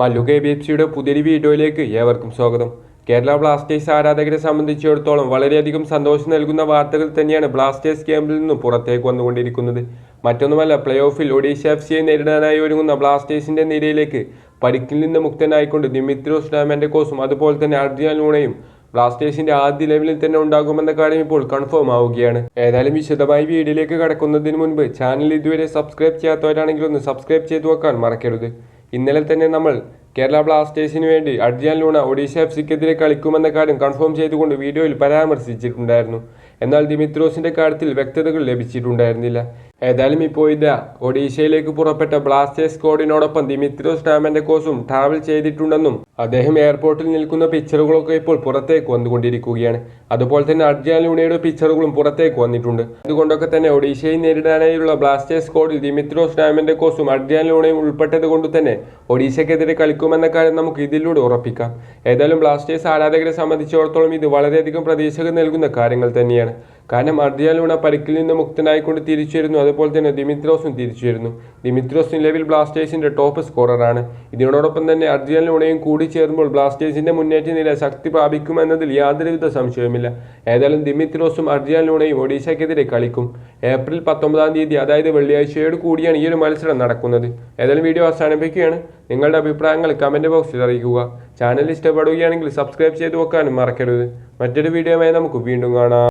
Mallu K B F സിയുടെ പുതിയൊരു വീഡിയോയിലേക്ക് ഏവർക്കും സ്വാഗതം. കേരള ബ്ലാസ്റ്റേഴ്സ് ആരാധകരെ സംബന്ധിച്ചിടത്തോളം വളരെയധികം സന്തോഷം നൽകുന്ന വാർത്തകൾ തന്നെയാണ് ബ്ലാസ്റ്റേഴ്സ് ക്യാമ്പിൽ നിന്നും പുറത്തേക്ക് വന്നുകൊണ്ടിരിക്കുന്നത്. മറ്റൊന്നുമല്ല പ്ലേ ഓഫിൽ ഒഡീഷ എഫ് സിയെ നേരിടാനായി ഒരുങ്ങുന്ന ബ്ലാസ്റ്റേഴ്സിന്റെ നിരയിലേക്ക് പരിക്കിൽ നിന്ന് മുക്തനായിക്കൊണ്ട് ദിമിത്രോസ് ഡാമൻഡക്കോസും അതുപോലെ തന്നെ അർജിയാൻ ലൂണയും ബ്ലാസ്റ്റേഴ്സിന്റെ ആദ്യ ലെവലിൽ തന്നെ ഉണ്ടാകുമെന്ന കാര്യം ഇപ്പോൾ കൺഫേം ആവുകയാണ്. ഏതായാലും വിശദമായി വീഡിയോയിലേക്ക് കടക്കുന്നതിന് മുൻപ് ചാനൽ ഇതുവരെ സബ്സ്ക്രൈബ് ചെയ്യാത്തവരാണെങ്കിൽ ഒന്ന് സബ്സ്ക്രൈബ് ചെയ്തു വെക്കാൻ മറക്കരുത്. ഇന്നലെ തന്നെ നമ്മൾ കേരള ബ്ലാസ്റ്റേഴ്സിന് വേണ്ടി അഡ്ജൻ ലൂണ ഒഡീഷ എഫ് സിക്കെതിരെ കളിക്കുമെന്ന കാര്യം കൺഫേം ചെയ്തുകൊണ്ട് വീഡിയോയിൽ പരാമർശിച്ചിട്ടുണ്ടായിരുന്നു. എന്നാൽ ദിമിത്രോസിന്റെ കാര്യത്തിൽ വ്യക്തതകൾ ലഭിച്ചിട്ടുണ്ടായിരുന്നില്ല. ഏതായാലും ഇപ്പോൾ ഇതാ ഒഡീഷയിലേക്ക് പുറപ്പെട്ട ബ്ലാസ്റ്റേഴ്സ് സ്ക്വാഡിനോടൊപ്പം ദിമിത്രോസ് കോസും ട്രാവൽ ചെയ്തിട്ടുണ്ടെന്നും അദ്ദേഹം എയർപോർട്ടിൽ നിൽക്കുന്ന പിക്ചറുകളൊക്കെ ഇപ്പോൾ പുറത്തേക്ക് വന്നുകൊണ്ടിരിക്കുകയാണ്. അതുപോലെ തന്നെ അർജാൻ ലൂണയുടെ പിക്ചറുകളും പുറത്തേക്ക് വന്നിട്ടുണ്ട്. അതുകൊണ്ടൊക്കെ തന്നെ ഒഡീഷയെ നേരിടാനായുള്ള ബ്ലാസ്റ്റേഴ്സ് സ്ക്വാഡിൽ ദിമിത്രോസ് കോസും അർജാൻ ലൂണയും ഉൾപ്പെട്ടത് കൊണ്ട് തന്നെ ഒഡീഷയ്ക്കെതിരെ കളിക്കുമെന്ന കാര്യം നമുക്ക് ഇതിലൂടെ ഉറപ്പിക്കാം. ഏതായാലും ബ്ലാസ്റ്റേഴ്സ് ആരാധകരെ സംബന്ധിച്ചിടത്തോളം ഇത് വളരെയധികം പ്രതീക്ഷകൾ നൽകുന്ന കാര്യങ്ങൾ തന്നെയാണ്. കാരണം അർദിയാലൂണ പരിക്കിൽ നിന്ന് മുക്തനായിക്കൊണ്ട് തിരിച്ചു വരുന്നു അതുപോലെ തന്നെ ദിമിത്രോസും തിരിച്ചു വരുന്നു ദിമിത്രോസ് നിലവിൽ ബ്ലാസ്റ്റേഴ്സിന്റെ ടോപ്പ് സ്കോററാണ് ഇതിനോടൊപ്പം തന്നെ അർജിയാൻ ലൂണയും കൂടി ചേർമ്പോൾ ബ്ലാസ്റ്റേഴ്സിന്റെ മുന്നേറ്റ നില ശക്തി പ്രാപിക്കുമെന്നതിൽ യാതൊരുവിധ സംശയവുമില്ല. ഏതായാലും ദിമിത്രോസും അർജിയാൻ ലൂണയും ഒഡീഷയ്ക്കെതിരെ കളിക്കും. ഏപ്രിൽ പത്തൊമ്പതാം തീയതി അതായത് വെള്ളിയാഴ്ചയോട് കൂടിയാണ് ഈ ഒരു മത്സരം നടക്കുന്നത്. ഏതായാലും വീഡിയോ അവസാനിപ്പിക്കുകയാണ്. നിങ്ങളുടെ അഭിപ്രായങ്ങൾ കമന്റ് ബോക്സിൽ അറിയിക്കുക. ചാനൽ ഇഷ്ടപ്പെടുകയാണെങ്കിൽ സബ്സ്ക്രൈബ് ചെയ്ത് വെക്കാനും മറക്കരുത്. മറ്റൊരു വീഡിയോയുമായി നമുക്ക് വീണ്ടും കാണാം.